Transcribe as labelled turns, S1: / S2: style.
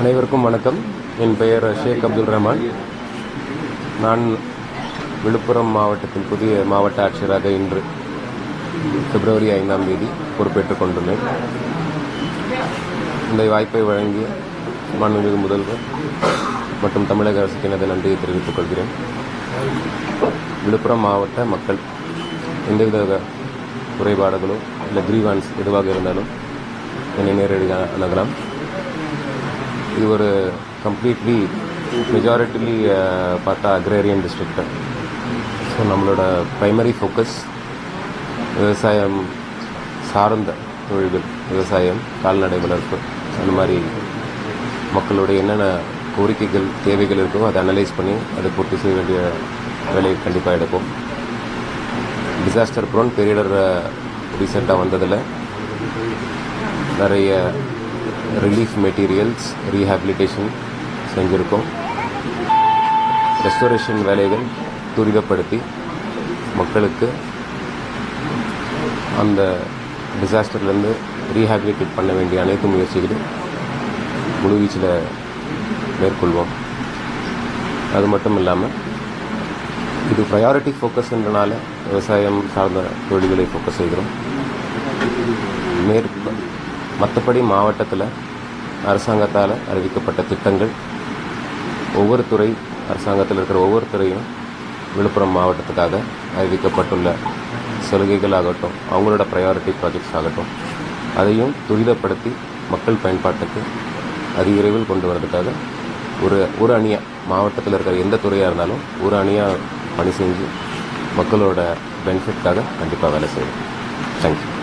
S1: அனைவருக்கும் வணக்கம். என் பெயர் ஷேக் அப்துல் ரஹ்மான். நான் விழுப்புரம் மாவட்டத்தின் புதிய மாவட்ட ஆட்சியராக இன்று பிப்ரவரி ஐந்தாம் தேதி பொறுப்பேற்றுக் கொண்டுள்ளேன். இந்த வாய்ப்பை வழங்கிய மாண்புமிகு முதல்வர் மற்றும் தமிழக அரசுக்கு எனது நன்றியை தெரிவித்துக் கொள்கிறேன். விழுப்புரம் மாவட்ட மக்கள் எந்தவித குறைபாடுகளோ இல்லை கிரீவான்ஸ் எதுவாக இருந்தாலும் என்னை நேரடியாக அணுகலாம். இது ஒரு கம்ப்ளீட்லி மெஜாரிட்டிலி பார்த்தா அக்ரேரியன் டிஸ்ட்ரிக்ட் ஸோ நம்மளோட ப்ரைமரி ஃபோக்கஸ் விவசாயம் சார்ந்த தொழில்கள் விவசாயம் கால்நடை வளர்ப்பு அந்த மாதிரி மக்களுடைய என்னென்ன கோரிக்கைகள் தேவைகள் இருக்கோ அதை அனலைஸ் பண்ணி அதை பூர்த்தி செய்ய வேண்டிய வேலையை கண்டிப்பாக எடுப்போம். டிசாஸ்டர் ப்ரோன் பெரியடர் ரீசெண்டாக வந்ததில் நிறைய ரிலீஃப் மெட்டீரியல்ஸ் ரீஹாபிலிட்டேஷன் செஞ்சுருக்கோம். ரெஸ்டோரேஷன் வேலைகள் துரிதப்படுத்தி மக்களுக்கு அந்த டிசாஸ்டர்லேருந்து ரீஹாபிலிட்டேட் பண்ண வேண்டிய அனைத்து முயற்சிகளும் முழுவீச்சில் மேற்கொள்வோம். அது மட்டும் இல்லாமல் இது ப்ரையாரிட்டி ஃபோக்கஸ்ன்றனால விவசாயம் சார்ந்த தொழில்களை ஃபோக்கஸ் செய்கிறோம். மேற்கு மற்றபடி மாவட்டத்தில் அரசாங்கத்தால் அறிவிக்கப்பட்ட திட்டங்கள் ஒவ்வொரு துறை அரசாங்கத்தில் இருக்கிற ஒவ்வொரு துறையும் விழுப்புரம் மாவட்டத்துக்காக அறிவிக்கப்பட்டுள்ள சலுகைகள் ஆகட்டும் அவங்களோட ப்ரையாரிட்டி ப்ராஜெக்ட்ஸ் ஆகட்டும் அதையும் துரிதப்படுத்தி மக்கள் பயன்பாட்டுக்கு அதிவிரைவில் கொண்டு வரதுக்காக ஒரு ஒரு அணியாக மாவட்டத்தில் இருக்கிற எந்த துறையாக இருந்தாலும் ஒரு அணியாக பணி செஞ்சு மக்களோட பெனிஃபிட்காக கண்டிப்பாக வேலை செய்வோம் தேங்க்யூ